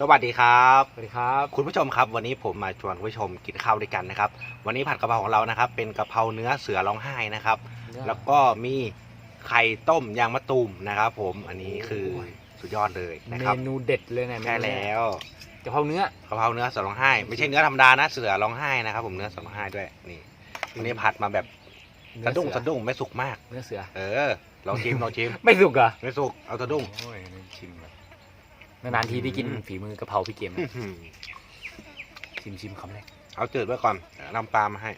สวัสดีครับสวัสดีครับ คุณผู้ชมครับวันนี้ผมมาชวนคุณผู้ชมกินข้าวด้วยกันนะครับ วันนี้ผัดกะเพราของเรานะครับ เป็นกะเพราเนื้อเสือร้องไห้นะครับ แล้วก็มีไข่ต้มยางมะตูมนะครับ ผมอันนี้คือสุดยอดเลยนะเมครับนูเด็ดเลยเนี่ยใช่แล้วกะเพราเนื้อกะเพราเนื้อเสือร้องไห้ไม่ใช่เนื้อธรรมดานะเสือร้องไห้นะครับ ผมเนื้อเสือร้องไห้ด้วยนี่วันนี้ผัดมาแบบสะดุ้งสะดุ้งไม่สุกมาก เนื้อเสือ เออลองชิมลองชิมไม่สุกเหรอไม่สุกเอาสะดุ้ง โอ้ยนี่ชิมแบบ นานๆทีได้กินอืมฝีมือกะเพราพี่เกมอื้นะอหือชิมชิมคำแรกเอาจืดไว้ก่อนเดี๋ยวน้ำปลามาให้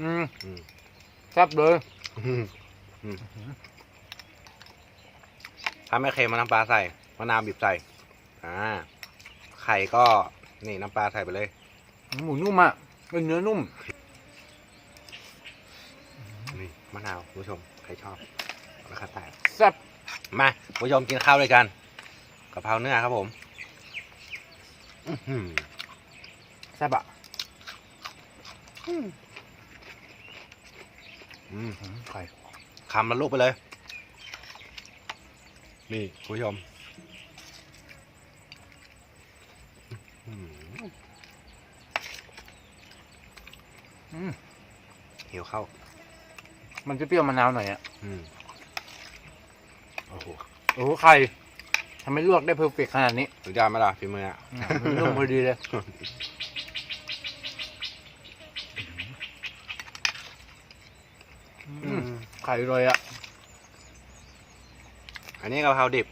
อืมอืม แซ่บเลยอืมอืมถ้าไม่เค็มมาน้ำปลาใส่มะนาวบีบใส่ อ่า ไข่ก็นี่น้ำปลาใส่ไปเลย หมูนุ่มอะเป็นเนื้อนุ่ม นี่มะนาวคุณผู้ชมใครชอบแล้วก็ใส่แซ่บมาคุณผู้ชมกินข้าวด้วยกันกะเพราเนื้อครับผมอื้อหือแซ่บอะอืมอืมไข่คำละลูกไปเลย นี่คุณผู้ชมอื้อหืออืมเหี่ยวเข้า มันจะเปรี้ยวมะนาวหน่อยอะ อืม โอ้โห โอ้โห ไข่ ทำไมลวกได้เพอร์เฟกขนาดนี้สุดยอดไหมล่ะฝีมืออะอืมมันนุ่มพอดีเลย อืม ไข่อร่อยอะ อันนี้กะเพราดิบ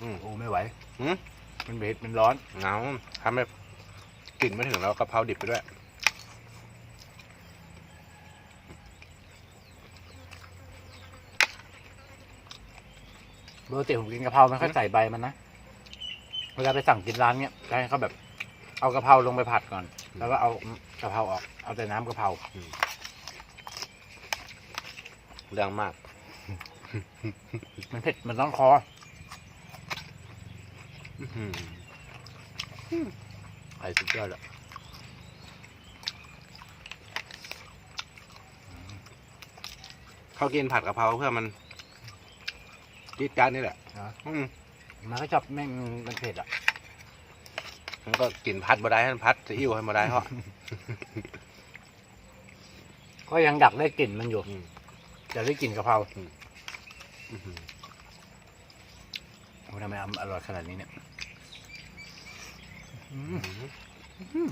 อืมโอ้ไม่ไหวหืม มันเผ็ดมันร้อน เงาทำแบบกลิ่นไม่ถึงแล้วกะเพราดิบไปด้วย ปกติผมกินกะเพราไม่ค่อยใส่ใบมันนะ เวลาไปสั่งกินร้านเนี้ยจะให้เขาแบบเอากะเพราลงไปผัดก่อน แล้วก็เอากะเพราออก เอาแต่น้ำกะเพราเรื่องมาก มันเผ็ดมันต้องคออื้อหือไข่สุดยอดอะเขากินผัดกะเพราเพื่อมัน จี๊ดจ๊าดนี่แหละอืมมันก็ชอบแม่งมันเผ็ดอะมันก็กลิ่นพัดบดได้ให้มันพัดซีอิ๊วให้บดได้เพราะ ก็ยังดักได้กลิ่นมันอยู่อืมจะได้กลิ่นกะเพราอื้อหือโอ้ทำไมอร่อยขนาดนี้เนี่ยอืม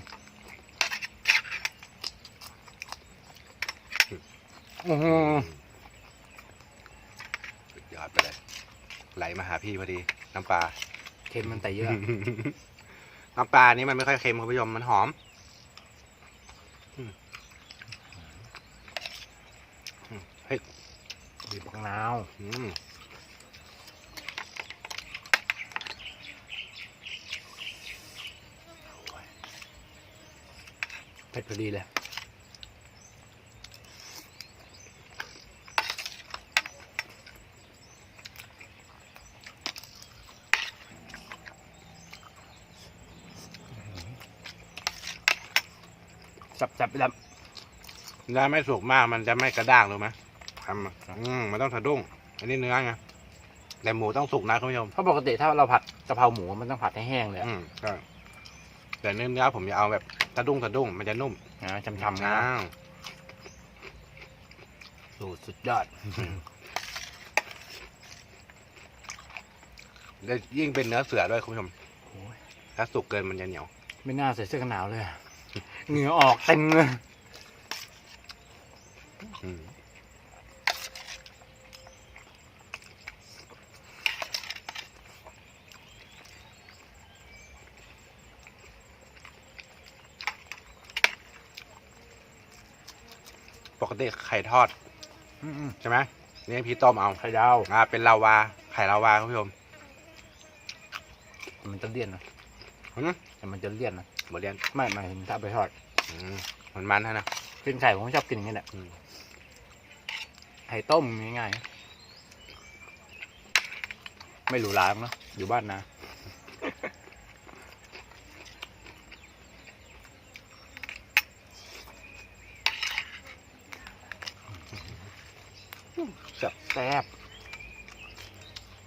โอ้โห สุดยอดไปเลย ไหลมาหาพี่พอดี น้ำปลา เค็มมันแต่เยอะ น้ำปลานี่มันไม่ค่อยเค็มคุณผู้ชมมันหอมอืมอืมเฮ้ยบีบมะนาวอืมเผ็ดพอดีเลย จับจับจับถ้าไม่สุกมากมันจะไม่กระด้างรู้ไหมทำอะอืมมันต้องสะดุ้ง อันนี้เนื้อไงแต่หมูต้องสุกนะคุณผู้ชมเพราะปกติถ้าเราผัดกะเพราหมูมันต้องผัดให้แห้งเลยอะอืมก็แต่เนื้อเนื้อผมจะเอาแบบสะดุ้งสะดุ้งมันจะนุ่มนะชำๆนะอ้าวสูตรสุดยอดแล้วยิ่งเป็นเนื้อเสือด้วยคุณผู้ชมโอ้ยถ้าสุกเกินมันจะเหนียว ไม่น่าใส่เสื้อกันหนาวเลยอะ เหงื่อออกเต็มเลยอืมปกติไข่ทอดอืมใช่ไหมนี่พี่ต้มเอาๆไข่ดาวอ่าเป็นลาวา ไข่ลาวาคุณผู้ชมแต่มันจะเลี่ยนนะ หืมแต่มันจะเลี่ยนนะหมดเรียนไม่ไม่เห็นถ้าเอาไปทอดอืมมันมันฮะนะกินไข่ผมก็ชอบกินอย่างนี้แหละอืมไข่ต้มง่ายๆไม่หรูหราเนาะอยู่บ้านนะแซ่บแซ่บ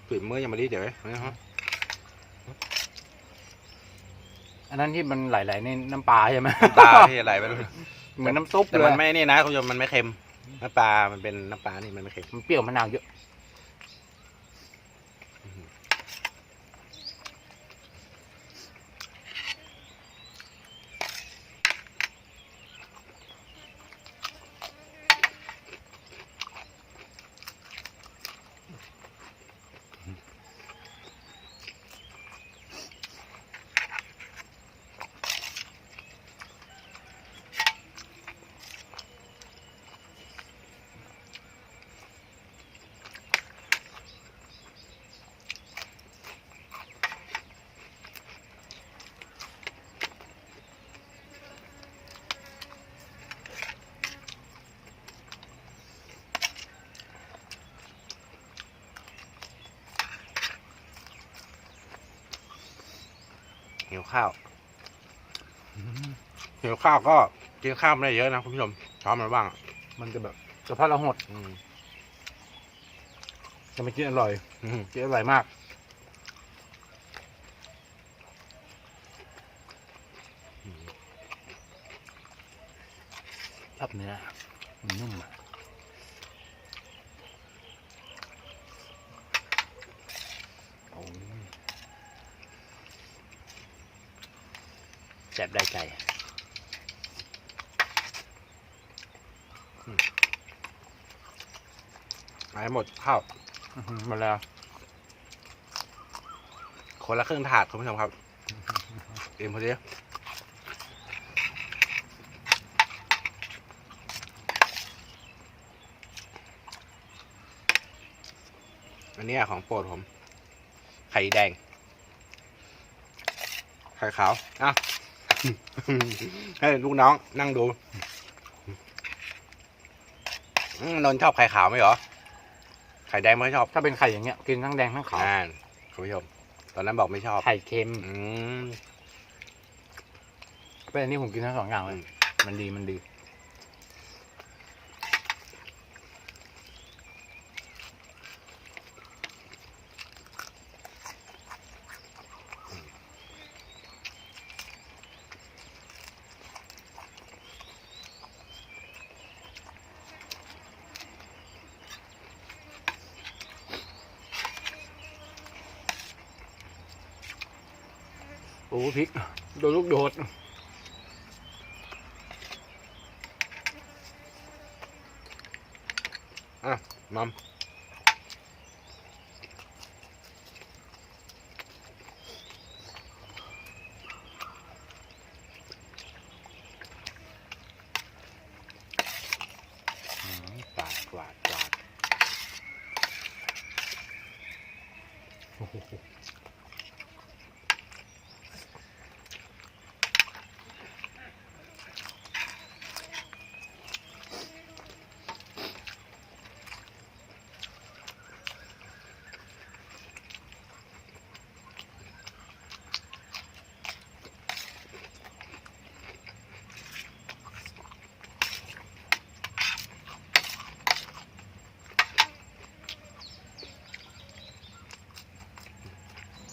ฝีมือยังไม่ดีเดี๋ยวไว้นะฮะ อันนั้นที่มันไหลๆในน้ำปลาใช่ไหมน้ำปลาที่อะไรไม่รู้เหมือนน้ำซุปแต่เลมัยนไม่นี่นะคุณผู้ชมมันไม่เค็มน้ำปลา มันเป็นน้ำปลานี่มันไม่เค็มมันเปรี้ยวมะนาวเยอะ หิวข้าวหิวข้าวก็กินข้าวไม่ได้เยอะนะคุณผู้ชมช้อนมันบ้าง มันจะแบบกระเพาะเราหดอืมจะไม่กินอร่อยอืมกินอร่อยมากชอบเนื้อมันนุ่มอะโอ้ย แซ่บได้ใจเอาให้หมดข้าวอื้อหือหมาแล้ว คนละครึ่งถาดคุณผู้ชมครับเอ็มพอดีอันเนี้ยของโปรดผม ไข่แดง ไข่ขาว อะ ให้ลูกน้องนั่งดูอืมนนท์ชอบไข่ขาวไหมเหรอ ไข่แดงไม่ชอบ ถ้าเป็นไข่อย่างเงี้ย กินทั้งแดงทั้งขาวอ่านคุณผู้ชม ตอนนั้นบอกไม่ชอบ ไข่เค็ม อืมเป็นอันนี้ผมกินทั้งสองอย่างเลยอืมมันดีมันดี อ้พริกโดนลูกโดดมัม อืมกวาดกวาดกวาดโอ้โห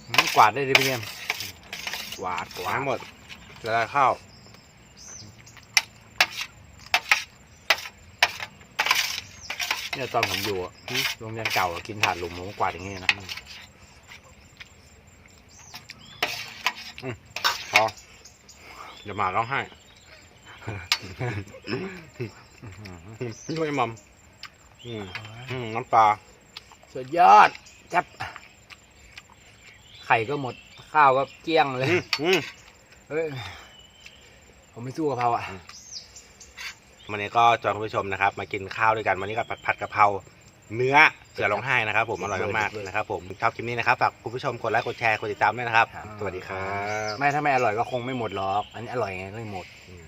อืม กวาดได้ดิพี่เนียมกวาดกวาทั้ดงหมดจะได้ข้าวเนี่ยตอนผมอยู่อะโรงเรียนเก่าอะกินถาดหลุมผมก็กวาดอย่างนี้นะพออย่ามาร้องไห้ช่วยมัมอืมอืมน้ำปลาสุดยอดจับ ไข่ก็หมดข้าวก็เกลี้ยงเลยอืมอืมเฮ้ยผมไม่สู้กะเพราอะวันนี้ก็จอคุณผู้ชมนะครับ มากินข้าวด้วยกันวันนี้ก็ผัดกะเพราเนื้อเสือร้องไห้นะครับ ผมอร่อยมากๆนะครับผมชอบคลิปนี้นะครับฝากคุณผู้ชมกดไลค์กดแชร์กดติดตามด้วยนะครับครับสวัสดีครับ ไม่ถ้าไม่อร่อยก็คงไม่หมดหรอก อันนี้อร่อยไงก็ไม่หมดอืม